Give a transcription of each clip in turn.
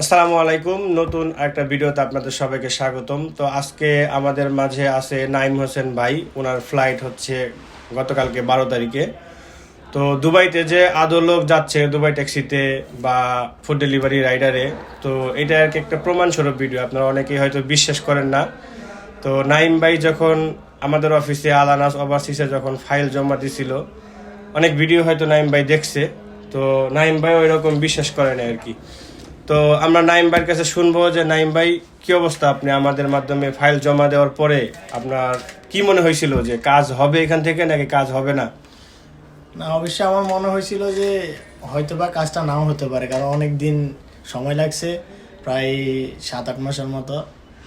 আসসালামু আলাইকুম। নতুন একটা ভিডিওতে আপনাদের সবাইকে স্বাগতম। তো আজকে আমাদের মাঝে আছে নাইম হোসেন ভাই। ওনার ফ্লাইট হচ্ছে গতকালকে বারো তারিখে। তো দুবাইতে যে আদৌ লোক যাচ্ছে দুবাই ট্যাক্সিতে বা ফুড ডেলিভারি রাইডারে তো এটা আর কি একটা প্রমাণস্বরূপ ভিডিও আপনারা অনেকেই হয়তো বিশ্বাস করেন না। তো নাইম ভাই যখন আমাদের অফিসে আলানাস ওভারসিসে যখন ফাইল জমা দিছিল, অনেক ভিডিও হয়তো নাইম ভাই দেখছে। তো নাইম ভাই ওই রকম বিশ্বাস করে না আর কি। তো আমরা নাইম ভাইয়ের কাছে শুনব যে নাইম ভাই কি অবস্থা? আপনি আমাদের মাধ্যমে ফাইল জমা দেওয়ার পরে আপনার কি মনে হয়েছিল যে কাজ হবে এখান থেকে নাকি কাজ হবে না? না অবশ্যই আমার মনে হয়েছিল যে হয়তো বা কাজটা নাও হতে পারে কারণ অনেক দিন সময় লাগছে প্রায় সাত আট মাসের মতো।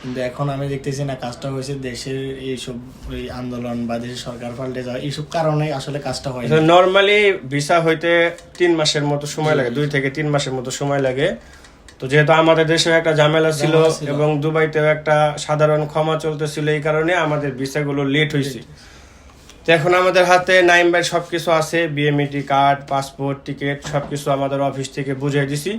কিন্তু এখন আমি দেখতেছি না কাজটা হয়েছে দেশের এইসব ওই আন্দোলন বা দেশের সরকার পাল্টে যাওয়া এইসব কারণে আসলে কাজটা হয় নর্মালি ভিসা হইতে তিন মাসের মতো সময় লাগে দুই থেকে তিন মাসের মতো সময় লাগে। তো যেহেতু আমাদের দেশে একটা ঝামেলা ছিল এবং দুবাইতেও একটা সাধারণ ক্ষমা চলতেছিল এই কারণে আমাদের ভিসাগুলো লেট হয়েছে। তো এখন আমাদের হাতে নাইম বাই সব কিছু আছে বিএমইটি কার্ড পাসপোর্ট টিকিট সবকিছু আমাদের অফিস থেকে বুঝিয়ে দিছি।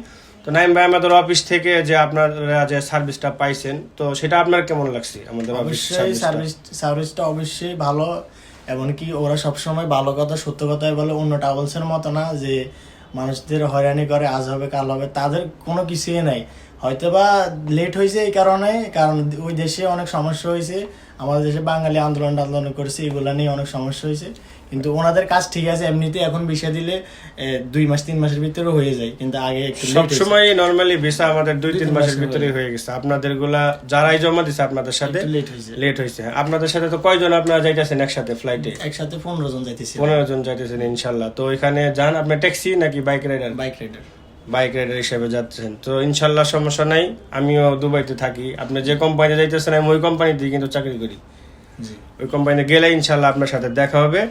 তো নাইম ভাই আমাদের অফিস থেকে যে আপনারা যে সার্ভিসটা পাইছেন তো সেটা আপনার কেমন লাগছে? আমাদের অবশ্যই? সার্ভিস সার্ভিসটা অবশ্যই ভালো এমনকি ওরা সবসময় ভালো কথা সত্য কথাই বলে অন্য ট্রাভেলসের মতো না যে মানুষদের হয়রানি করে, আজ হবে, কাল হবে, তাদের কোনো কিছুই নাই। হয়তো বা লেট হয়েছে এই কারণে, কারণ ওই দেশে অনেক সমস্যা হয়েছে, আমাদের দেশে বাঙালি আন্দোলন আন্দোলন করেছে, এগুলো নিয়ে অনেক সমস্যা হয়েছে। কিন্তু ওনাদের কাজ ঠিক আছে এমনিতে এখন বিষয় দিলে দুই মাস তিন মাসের ভিতরে হয়ে যায় কিন্তু আগে হয়েছে। সবসময় নর্মালি ভিসা আমাদের দুই তিন মাসের ভিতরে হয়ে গেছে। আপনাদেরগুলা যারাই জমা দিছে আপনাদের সাথে late হয়েছে। লেট হয়েছে। আপনাদের সাথে তো কয়জন আপনারা যাইতেছেন একসাথে ফ্লাইটে একসাথে পনেরো জন যাইতেছি। পনেরো জন যাইতেছেন ইনশাল্লাহ। তো এখানে যান আপনি ট্যাক্সি নাকি bike rider bike rider bike rider হিসেবে যাচ্ছেন। তো ইনশাল্লাহ সমস্যা নাই আমিও দুবাইতে থাকি। আপনি যে কোম্পানিতে যাইতেছেন আমি ওই কোম্পানিতে কিন্তু চাকরি করি। জি। ওই কোম্পানিতে গেলে ইনশাল্লাহ আপনার সাথে দেখা হবে।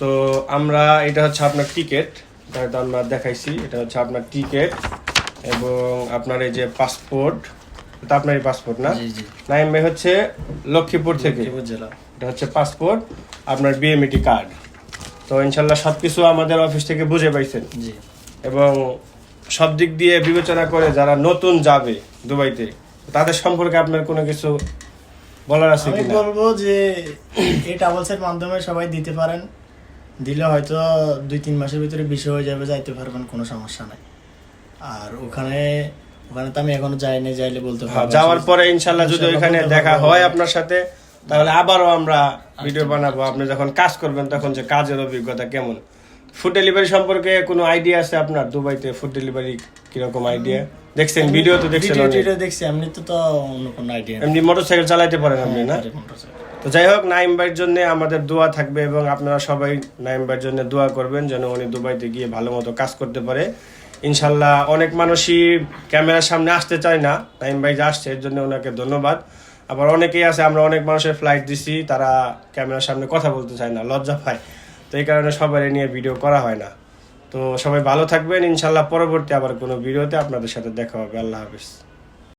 তো আমরা এটা হচ্ছে আপনার টিকিট তো আমরা দেখাইছি এটা হচ্ছে আপনার টিকিট এবং আপনার এই যে পাসপোর্ট এটা এই পাসপোর্ট না? নাইম ভাই হচ্ছে লক্ষ্মীপুর থেকে। জেলা। এটা হচ্ছে পাসপোর্ট আপনার বিএমইটি কার্ড তো ইনশাল্লাহ সব কিছু আমাদের অফিস থেকে বুঝে পাইছেন। জি। এবং সব দিক দিয়ে বিবেচনা করে যারা নতুন যাবে দুবাইতে তাদের সম্পর্কে আপনার কোনো কিছু বলার আছে কিনা? বলব যে এই ট্রাভেলসের মাধ্যমে সবাই দিতে পারেন। দিলে হয়তো দুই তিন মাসের ভিতরে বিষয় হয়ে যাবে যাইতে পারবেন কোনো সমস্যা নাই। আর ওখানে ওখানে তো আমি এখনও যাইনি যাইলে বলতে হ্যাঁ, পারব যাওয়ার পরে ইনশাল্লাহ যদি ওখানে দেখা হয় আপনার সাথে তাহলে আবারও আমরা ভিডিও বানাবো। আপনি যখন কাজ করবেন তখন যে কাজের অভিজ্ঞতা কেমন? ফুড ডেলিভারি সম্পর্কে কোনো আইডিয়া আছে আপনার দুবাইতে? ফুড ডেলিভারি কীরকম আইডিয়া দেখছেন ভিডিও তো দেখছেন ভিডিও। দেখছি এমনি তো তো অন্য কোনো আইডিয়া এমনি মোটরসাইকেল চালাইতে পারেন আপনি না? তো যাই হোক নাইম ভাইয়ের জন্য আমাদের দোয়া থাকবে এবং আপনারা সবাই নাইম ভাইয়ের জন্য দোয়া করবেন যেন উনি দুবাইতে গিয়ে ভালো মতো কাজ করতে পারে। ইনশাল্লাহ অনেক মানুষই ক্যামেরার সামনে আসতে চায় না। নাইম ভাই যে আসছে এর জন্য ওনাকে ধন্যবাদ। আবার অনেকেই আছে আমরা অনেক মানুষের ফ্লাইট দিছি তারা ক্যামেরার সামনে কথা বলতে চায় না লজ্জা পায়। এই কারণে সবাই নিয়ে ভিডিও করা হয় না। তো সবাই ভালো থাকবেন। ইনশাল্লাহ পরবর্তী আবার কোনো ভিডিওতে আপনাদের সাথে দেখা হবে। আল্লাহ হাফিজ।